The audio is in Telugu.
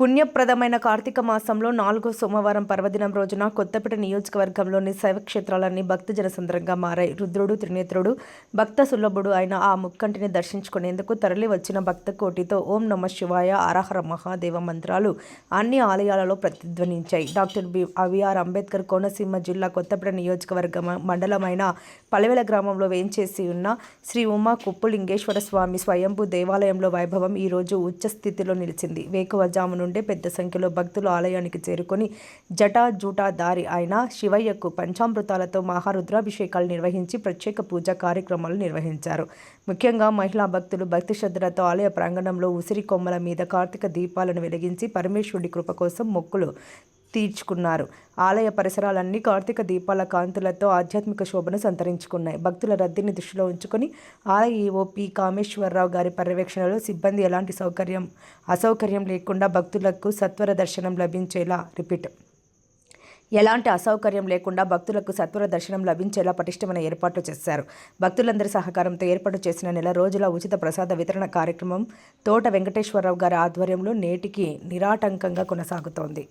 పుణ్యప్రదమైన కార్తీక మాసంలో నాలుగో సోమవారం పర్వదినం రోజున కొత్తపేట నియోజకవర్గంలోని శైవక్షేత్రాలన్నీ భక్తజన సంద్రంగా మారాయి. రుద్రుడు త్రినేత్రుడు భక్త సులభుడు అయిన ఆ ముక్కంటిని దర్శించుకునేందుకు తరలి వచ్చిన భక్త కోటితో ఓం నమ శివాయ అరహర మహాదేవ మంత్రాలు అన్ని ఆలయాలలో ప్రతిధ్వనించాయి. డాక్టర్ బి అవిఆర్ అంబేద్కర్ కోనసీమ జిల్లా కొత్తపేట నియోజకవర్గ మండలమైన పలవెల గ్రామంలో వేంచేసి ఉన్న శ్రీ ఉమా కుప్పులింగేశ్వర స్వామి స్వయంభూ దేవాలయంలో వైభవం ఈ రోజు స్థితిలో నిలిచింది. వేకువజామును నుండే పెద్ద సంఖ్యలో భక్తులు ఆలయానికి చేరుకొని జటా జూటా దారి అయిన శివయ్యకు పంచామృతాలతో మహారుద్రాభిషేకాలు నిర్వహించి ప్రత్యేక పూజా కార్యక్రమాలు నిర్వహించారు. ముఖ్యంగా మహిళా భక్తులు భక్తి శ్రద్ధలతో ఆలయ ప్రాంగణంలో ఉసిరి కొమ్మల మీద కార్తీక దీపాలను వెలిగించి పరమేశ్వరుడి కృప కోసం మొక్కులు తీర్చుకున్నారు. ఆలయ పరిసరాలన్నీ కార్తీక దీపాల కాంతులతో ఆధ్యాత్మిక శోభను సంతరించుకున్నాయి. భక్తుల రద్దీని దృష్టిలో ఉంచుకొని ఆలయ ఈవో కామేశ్వరరావు గారి పర్యవేక్షణలో సిబ్బంది ఎలాంటి సౌకర్యం అసౌకర్యం లేకుండా భక్తులకు సత్వర దర్శనం లభించేలా రిపీట్. ఎలాంటి అసౌకర్యం లేకుండా భక్తులకు సత్వర దర్శనం లభించేలా పటిష్టమైన ఏర్పాట్లు చేశారు. భక్తులందరి సహకారంతో ఏర్పాటు చేసిన నెల రోజుల ఉచిత ప్రసాద వితరణ కార్యక్రమం తోట వెంకటేశ్వరరావు గారి ఆధ్వర్యంలో నేటికి నిరాటంకంగా కొనసాగుతోంది.